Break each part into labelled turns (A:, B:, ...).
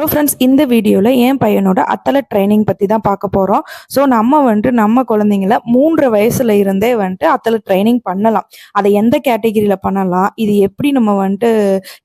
A: Hello friends இந்த வீடியோவில் என் பையனோட அத்தலட் ட்ரைனிங் பற்றி தான் பார்க்க போகிறோம் ஸோ நம்ம வந்துட்டு நம்ம குழந்தைங்கள மூன்று வயசுல இருந்தே வந்துட்டு அத்தலட் ட்ரைனிங் பண்ணலாம். அதை எந்த கேட்டகிரியில் பண்ணலாம்? இது எப்படி நம்ம வந்துட்டு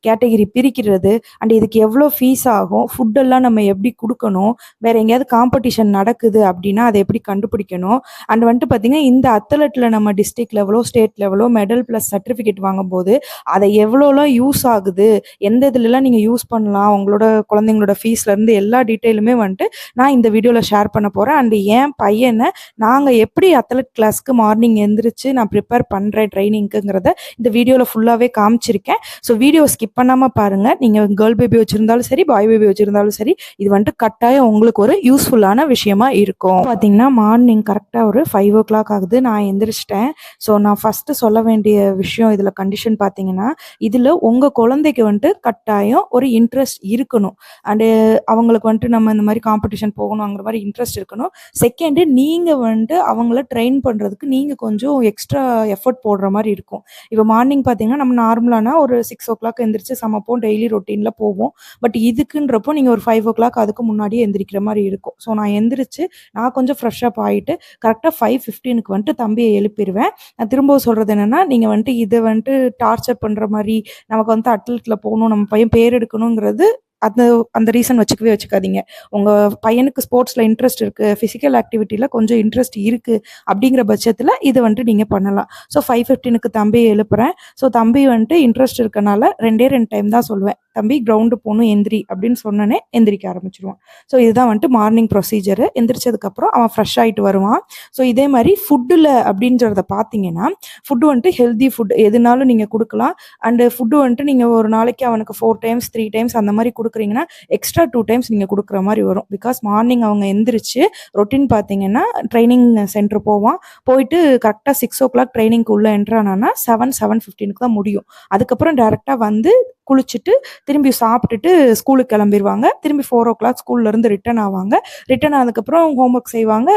A: கேட்டகிரி பிரிக்கிறது? அண்ட் இதுக்கு எவ்வளோ ஃபீஸ் ஆகும்? ஃபுட்டெல்லாம் நம்ம எப்படி கொடுக்கணும்? வேறு எங்கேயாவது காம்படிஷன் நடக்குது அப்படின்னா அதை எப்படி கண்டுபிடிக்கணும்? அண்ட் வந்துட்டு பார்த்தீங்கன்னா இந்த அத்தலட்டில் நம்ம டிஸ்ட்ரிக்ட் லெவலோ ஸ்டேட் லெவலோ மெடல் ப்ளஸ் சர்டிஃபிகேட் வாங்கும்போது அதை எவ்வளோலாம் யூஸ் ஆகுது? எந்த இதுலலாம் நீங்கள் யூஸ் பண்ணலாம்? உங்களோட குழந்தைங்களோட ஃபீஸ்ல இருந்து எல்லா டீட்டெயிலுமே வந்துட்டு நான் இந்த வீடியோவில் ஷேர் பண்ண போகிறேன் அண்ட் என் பையனை நாங்கள் எப்படி அத்லட் கிளாஸ்க்கு மார்னிங் எந்திரிச்சு நான் ப்ரிப்பேர் பண்ணுறேன் ட்ரைனிங்க்குங்கிறத இந்த வீடியோவில் ஃபுல்லாகவே காமிச்சிருக்கேன். ஸோ வீடியோ ஸ்கிப் பண்ணாமல் பாருங்கள் நீங்கள் கேர்ள் பேபி வச்சுருந்தாலும் சரி பாய் பேபி வச்சுருந்தாலும் சரி இது வந்துட்டு கட்டாயம் உங்களுக்கு ஒரு யூஸ்ஃபுல்லான விஷயமா இருக்கும். பார்த்தீங்கன்னா மார்னிங் கரெக்டாக ஒரு ஃபைவ் ஓ கிளாக் ஆகுது. நான் எந்திரிச்சிட்டேன். ஸோ நான் ஃபஸ்ட்டு சொல்ல வேண்டிய விஷயம் இதில் கண்டிஷன் பார்த்தீங்கன்னா இதில் உங்கள் குழந்தைக்கு வந்துட்டு கட்டாயம் ஒரு இன்ட்ரெஸ்ட் இருக்கணும். அண்டு uh, அவங்களுக்கு வந்துட்டு நம்ம இந்த மாதிரி காம்படிஷன் போகணுங்கிற மாதிரி இன்ட்ரெஸ்ட் இருக்கணும். செகண்டு நீங்கள் வந்துட்டு அவங்கள ட்ரெயின் பண்ணுறதுக்கு நீங்கள் கொஞ்சம் எக்ஸ்ட்ரா எஃபர்ட் போடுற மாதிரி இருக்கும். இப்போ மார்னிங் பார்த்தீங்கன்னா நம்ம நார்மலானா ஒரு சிக்ஸ் ஓ கிளாக் எந்திரிச்சு சமைப்போம். டெய்லி ரொட்டீனில் போவோம். பட் இதுக்குன்றப்போ நீங்கள் ஒரு ஃபைவ் ஓ கிளாக் அதுக்கு முன்னாடியே எந்திரிக்கிற மாதிரி இருக்கும். ஸோ நான் எந்திரிச்சு நான் கொஞ்சம் ஃப்ரெஷ் அப் ஆகிட்டு கரெக்டாக ஃபைவ் ஃபிஃப்டீனுக்கு வந்துட்டு தம்பியை எழுப்பிடுவேன் நான் திரும்ப சொல்கிறது என்னென்னா நீங்கள் வந்துட்டு இதை வந்துட்டு டார்ச்சர் பண்ணுற மாதிரி நமக்கு வந்து அட்லெட்டில் போகணும் நம்ம பையன் பேர் எடுக்கணுங்கிறது அந்த அந்த ரீசன் வச்சுக்கவே வச்சுக்காதீங்க. உங்கள் பையனுக்கு ஸ்போர்ட்ஸில் இன்ட்ரெஸ்ட் இருக்குது ஃபிசிக்கல் ஆக்டிவிட்டியில் கொஞ்சம் இன்ட்ரெஸ்ட் இருக்குது அப்படிங்கிற பட்சத்தில் இதை வந்துட்டு நீங்கள் பண்ணலாம். ஸோ ஃபைவ் ஃபிஃப்டீனுக்கு தம்பியை எழுப்புறேன். ஸோ தம்பி வந்துட்டு இன்ட்ரெஸ்ட் இருக்கனால ரெண்டே ரெண்டு டைம் தான் சொல்லுவேன். தம்பி கிரவுண்டு போகணும் எந்திரி அப்படின்னு சொன்னனே எந்திரிக்க ஆரம்பிச்சிருவான். ஸோ இதுதான் வந்துட்டு மார்னிங் ப்ரொசீஜரு எந்திரிச்சதுக்கப்புறம் அவன் ஃப்ரெஷ் ஆகிட்டு வருவான். ஸோ இதே மாதிரி ஃபுட்டில் அப்படின்றத பார்த்தீங்கன்னா ஃபுட்டு வந்துட்டு ஹெல்தி ஃபுட் எதுனாலும் நீங்கள் கொடுக்கலாம். அண்டு ஃபுட்டு வந்துட்டு நீங்கள் ஒரு நாளைக்கு அவனுக்கு ஃபோர் டைம்ஸ் த்ரீ டைம்ஸ் அந்த மாதிரி கொடுக்க கொடுக்குறீங்கன்னா எக்ஸ்ட்ரா டூ டைம்ஸ் நீங்கள் கொடுக்குற மாதிரி வரும். பிகாஸ் மார்னிங் அவங்க எந்திரிச்சு ரொட்டீன் பார்த்தீங்கன்னா ட்ரைனிங் சென்டர் போவான். போயிட்டு கரெக்டாக சிக்ஸ் ஓ கிளாக் ட்ரைனிங்க்கு உள்ளே என்ட்ரானா செவன் செவன் ஃபிஃப்டீனுக்கு தான் முடியும். அதுக்கப்புறம் டேரெக்டாக வந்து குளிச்சுட்டு திரும்பி சாப்பிட்டுட்டு ஸ்கூலுக்கு கிளம்பிடுவாங்க திரும்பி ஃபோர் ஓ கிளாக் ஸ்கூல்லேருந்து ரிட்டர்ன் ஆவாங்க. ரிட்டர்ன் ஆனதுக்கப்புறம் ஹோம்ஒர்க் செய்வாங்க.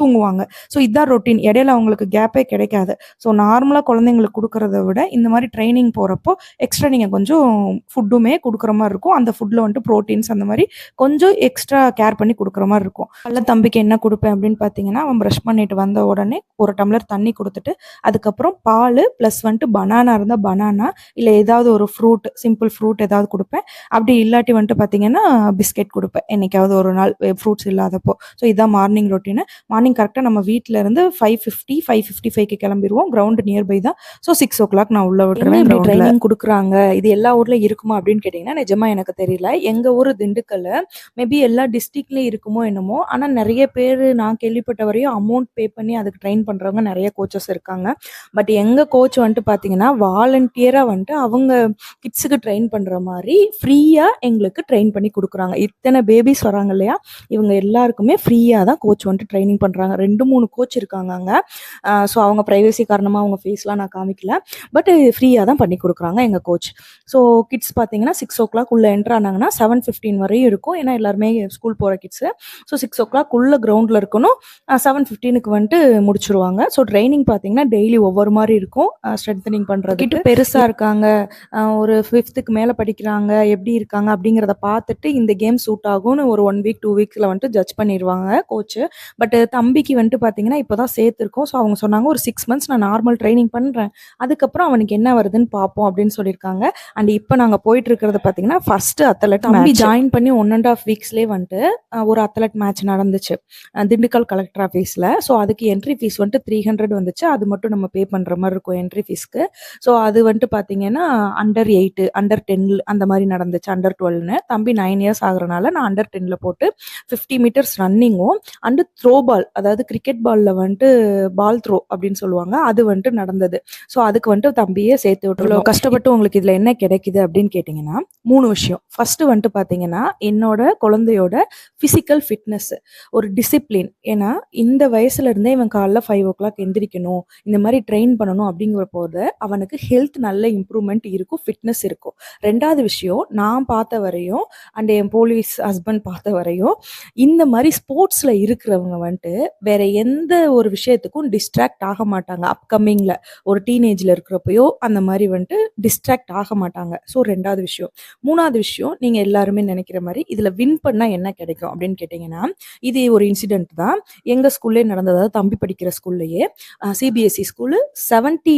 A: தூங்குவாங்க. ஸோ இதுதான் ரொட்டீன் இடையில அவங்களுக்கு கேப்பே கிடைக்காது. ஸோ நார்மலாக குழந்தைங்களுக்கு கொடுக்கறத விட இந்த மாதிரி ட்ரைனிங் போகிறப்போ எக்ஸ்ட்ரா நீங்கள் கொஞ்சம் ஃபுட்டுமே கொடுக்குற மாதிரி இருக்கும். அந்த ஃபுட்டில் வந்துட்டு ப்ரோட்டீன்ஸ் அந்த மாதிரி கொஞ்சம் எக்ஸ்ட்ரா கேர் பண்ணி கொடுக்குற மாதிரி இருக்கும். நல்ல தம்பிக்கு என்ன கொடுப்பேன்? அப்படின்னு பார்த்தீங்கன்னா அவன் ப்ரஷ் பண்ணிட்டு வந்த உடனே ஒரு டம்ளர் தண்ணி கொடுத்துட்டு அதுக்கப்புறம் பால் ப்ளஸ் வந்துட்டு பனானா இருந்தால் பனானா இல்லை ஏதாவது ஒரு ஃப்ரூட் சிம்பிள் ஃப்ரூட் ஏதாவது கொடுப்பேன். அப்படி இல்லாட்டி வந்துட்டு பார்த்தீங்கன்னா பிஸ்கெட் கொடுப்பேன். என்னைக்காவது ஒரு நாள் ஃப்ரூட்ஸ் இல்லாதப்போ. ஸோ இதுதான் மார்னிங் ரொட்டீனு மார்னிங் கரெக்டாக நம்ம வீட்டில் இருந்து ஃபைவ் ஃபிஃப்டி ஃபைவ் ஃபிஃப்டி ஃபைவ்க்கு கிளம்பிடுவோம் கிரவுண்டு நியர்பை தான். ஸோ சிக்ஸ் ஓ கிளாக் நான் உள்ள விட்டுருவேன் ட்ரைனிங் கொடுக்குறாங்க? இது எல்லா ஊர்லயும் இருக்குமா அப்படின்னு கேட்டிங்கன்னா நிஜமா எனக்கு தெரியல. எங்கள் ஊர் திண்டுக்கல்ல மேபி எல்லா டிஸ்ட்ரிக்ட்லேயும் இருக்குமோ என்னமோ ஆனால் நிறைய பேர் நான் கேள்விப்பட்ட வரையும் அமௌண்ட் பே பண்ணி அதுக்கு ட்ரெயின் பண்ணுறவங்க நிறைய கோச்சஸ் இருக்காங்க. பட் எங்கள் கோச் வந்துட்டு பார்த்தீங்கன்னா வாலண்டியராக வந்துட்டு அவங்க கிட்ஸுக்கு ட்ரெயின் பண்ணுற மாதிரி ஃப்ரீயாக எங்களுக்கு ட்ரெயின் பண்ணி கொடுக்குறாங்க. இத்தனை பேபிஸ் வராங்க இல்லையா? இவங்க எல்லாருக்குமே ஃப்ரீயாக தான் கோச் வந்துட்டு ட்ரைனிங் பண்ணுறாங்க ரெண்டு மூணு கோச் இருக்காங்க அங்கே. ஸோ அவங்க ப்ரைவசி காரணமாக அவங்க ஃபேஸ்லாம் நான் காமிக்கல. பட் ஃப்ரீயாக தான் பண்ணி கொடுக்குறாங்க எங்கள் கோச் ஸோ கிட்ஸ் பார்த்தீங்கன்னா சிக்ஸ் ஓ கிளாக் உள்ளே என்ட்ரு ஆனாங்கன்னா செவன் ஃபிஃப்டீன் வரையும் இருக்கும். ஏன்னா எல்லாருமே ஸ்கூல் போகிற kids so six o'clock உள்ள கிரவுண்டில் இருக்கணும். செவன் ஃபிஃப்டீனுக்கு வந்துட்டு முடிச்சிருவாங்க. ஸோ ட்ரைனிங் பார்த்தீங்கன்னா டெய்லி ஒவ்வொரு மாதிரி இருக்கும். ஸ்ட்ரென்தனிங் பண்ணுறது கிட்ட பெருசாக இருக்காங்க. ஒரு ஃபிஃப்த்துக்கு மேலே படிக்கிறாங்க. எப்படி இருக்காங்க அப்படிங்கிறத பார்த்துட்டு இந்த கேம் சூட் ஆகும்னு ஒரு ஒன் வீக் டூ வீக்ஸில் வந்துட்டு ஜட்ஜ் பண்ணிடுவாங்க கோச்சு பட் தம்பிக்கு வந்துட்டு பார்த்தீங்கன்னா இப்போ தான் சேர்த்துருக்கோம். ஸோ அவங்க சொன்னாங்க ஒரு சிக்ஸ் மந்த்ஸ் நான் நார்மல் ட்ரைனிங் பண்ணுறேன் அதுக்கப்புறம் அவனுக்கு என்ன வருதுன்னு பார்ப்போம் அப்படின்னு சொல்லியிருக்காங்க. அண்ட் இப்போ நாங்கள் போயிட்டு இருக்கிறது பார்த்தீங்கன்னா ஃபர்ஸ்ட் அத்லட் தம்பி ஜாயின் பண்ணி ஒன் அண்ட் ஆஃப் வீக்ஸ்லேயே வந்துட்டு ஒரு அத்லட் மேட்ச் நடந்துச்சு. திண்டுக்கல் கலெக்டர் ஆஃபீஸில் ஸோ அதுக்கு என்ட்ரி ஃபீஸ் வந்துட்டு த்ரீ ஹண்ட்ரட் வந்துச்சு. அது மட்டும் நம்ம பே பண்ணுற மாதிரி இருக்கும் என்ட்ரி ஃபீஸ்க்கு ஸோ அது வந்துட்டு பார்த்தீங்கன்னா அண்டர் எயிட்டு அண்டர் டென் அந்த மாதிரி நடந்துச்சு அண்டர் டுவெல்னு தம்பி நைன் இயர்ஸ் ஆகுறனால நான் அண்டர் டென்னில் போட்டு ஃபிஃப்டி மீட்டர்ஸ் ரன்னிங்கும் அண்டு த்ரோ பால் அதாவது கிரிக்கெட் பாலில் வந்துட்டு பால் த்ரோ அப்படின்னு சொல்லுவாங்க. அது வந்துட்டு நடந்தது. ஸோ அதுக்கு வந்துட்டு தம்பியே சேர்த்து விட்டுருவோம் கஷ்டப்பட்டு உங்களுக்கு இதில் என்ன கிடைக்குது அப்படின்னு கேட்டிங்கன்னா மூணு விஷயம். ஃபர்ஸ்ட் வந்துட்டு பார்த்தீங்கன்னா என்னோட குழந்தையோட ஃபிசிக்கல் ஃபிட்னஸ் ஒரு டிசிப்ளின் ஏன்னா இந்த வயசுல இருந்தே இவன் காலைல ஃபைவ் ஓ கிளாக் எந்திரிக்கணும் இந்த மாதிரி ட்ரெயின் பண்ணணும் அப்படிங்கிற போது அவனுக்கு ஹெல்த் நல்ல இம்ப்ரூவ்மெண்ட் இருக்கும் ஃபிட்னஸ் இருக்கும். ரெண்டாவது விஷயம் நான் பார்த்த வரையும் அண்ட் என் போலீஸ் ஹஸ்பண்ட் பார்த்த வரையும் இந்த மாதிரி ஸ்போர்ட்ஸில் இருக்கிறவங்க வந்துட்டு வேற எந்த ஒரு விஷயத்துக்கும் டிஸ்ட்ராக்ட் ஆக மாட்டாங்க. அப்கமிங்கில் ஒரு டீனேஜில் இருக்கிறப்பயோ அந்த மாதிரி வந்துட்டு டிஸ்ட்ராக்ட் ஆக மாட்டாங்க. ஸோ ரெண்டாவது விஷயம். மூணாவது விஷயம் நீங்கள் எல்லாருமே நினைக்கிற மாதிரி இதில் வின் பண்ணால் என்ன கிடைக்கும் அப்படின்னு கேட்டிங்கன்னா இது ஒரு இன்சிடென்ட் தான். எங்கள் ஸ்கூல்லே நடந்ததாவது தம்பி படிக்கிற ஸ்கூல்லையே சிபிஎஸ்சி ஸ்கூலு செவன்ட்டி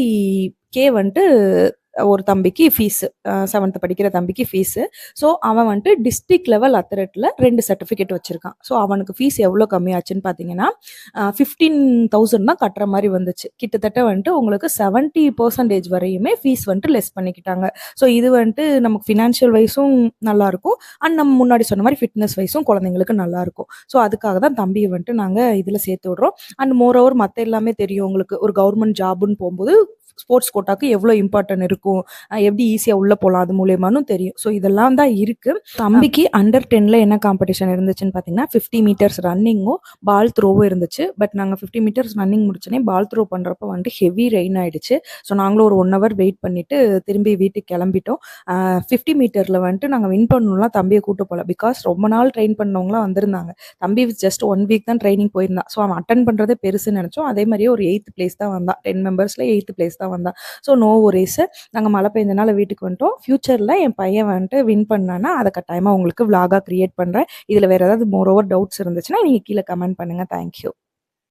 A: கே வந்துட்டு ஒரு தம்பிக்கு ஃபீஸு செவன்த்து படிக்கிற தம்பிக்கு ஃபீஸு ஸோ அவன் வந்துட்டு டிஸ்ட்ரிக்ட் லெவல் அத்தரட்டில் ரெண்டு சர்டிஃபிகேட் வச்சுருக்கான். ஸோ அவனுக்கு ஃபீஸ் எவ்வளோ கம்மியாச்சுன்னு பார்த்தீங்கன்னா ஃபிஃப்டீன் தௌசண்ட் தான் கட்டுற மாதிரி வந்துச்சு. கிட்டத்தட்ட வந்துட்டு உங்களுக்கு செவன்ட்டி பர்சன்டேஜ் வரையுமே ஃபீஸ் வந்துட்டு லெஸ் பண்ணிக்கிட்டாங்க. ஸோ இது வந்துட்டு நமக்கு ஃபினான்ஷியல் வைஸும் நல்லாயிருக்கும் அண்ட் நம்ம முன்னாடி சொன்ன மாதிரி ஃபிட்னஸ் வைஸும் குழந்தைங்களுக்கு நல்லாயிருக்கும் ஸோ அதுக்காக தான் தம்பியை வந்துட்டு நாங்கள் இதில் சேர்த்து விட்றோம். அண்ட் மோர் ஓவர் மற்ற எல்லாமே தெரியும் உங்களுக்கு. ஒரு கவர்மெண்ட் ஜாபுன்னு போகும்போது ஸ்போர்ட்ஸ் கோட்டாக்கு எவ்வளோ இம்பார்ட்டன்ட் இருக்கும்? எப்படி ஈஸியாக உள்ளே போகலாம் அது மூலியமானும் தெரியும். ஸோ இதெல்லாம் தான் இருக்குது தம்பிக்கு அண்டர் டென்னில் என்ன காம்படிஷன் இருந்துச்சுன்னு பார்த்தீங்கன்னா ஃபிஃப்டி மீட்டர்ஸ் ரன்னிங்கும் பால் த்ரோவும் இருந்துச்சு. பட் நாங்கள் ஃபிஃப்டி மீட்டர்ஸ் ரன்னிங் முடிச்சோன்னே பால் த்ரோ பண்ணுறப்ப வந்துட்டு ஹெவி ரெயின் ஆகிடுச்சு ஸோ நாங்களும் ஒரு ஒன் ஹவர் வெயிட் பண்ணிவிட்டு திரும்பி வீட்டுக்கு கிளம்பிட்டோம். ஃபிஃப்டி மீட்டரில் வந்துட்டு நாங்கள் வின் பண்ணணும்லாம் தம்பியை கூட்டு போகல பிகாஸ் ரொம்ப நாள் ட்ரெயின் பண்ணவங்களாம் வந்திருந்தாங்க. தம்பி ஜஸ்ட் ஒன் வீக் தான் ட்ரைனிங் போயிருந்தான் ஸோ அவன் அட்டன் பண்ணுறதே பெருசுன்னு நினச்சோம். அதே மாதிரியே ஒரு எயித்து பிளேஸ் தான் வந்தான். டென் மெம்பர்ஸில் எயித்து பிளேஸ் தான் வந்தான் ஸோ நோ ஒரேஸு நாங்கள் மழை பெஞ்சனால வீட்டுக்கு வந்துட்டோம். ஃப்யூச்சரில் என் பையன் வந்துட்டு வின் பண்ணேன்னா அதை கட்டாயமாக உங்களுக்கு விலாகாக க்ரியேட் பண்ணுறேன் இதில் வேறு ஏதாவது மோர் ஓவர் டவுட்ஸ் இருந்துச்சுன்னா நீங்கள் கீழே கமெண்ட் பண்ணுங்கள் தேங்க்யூ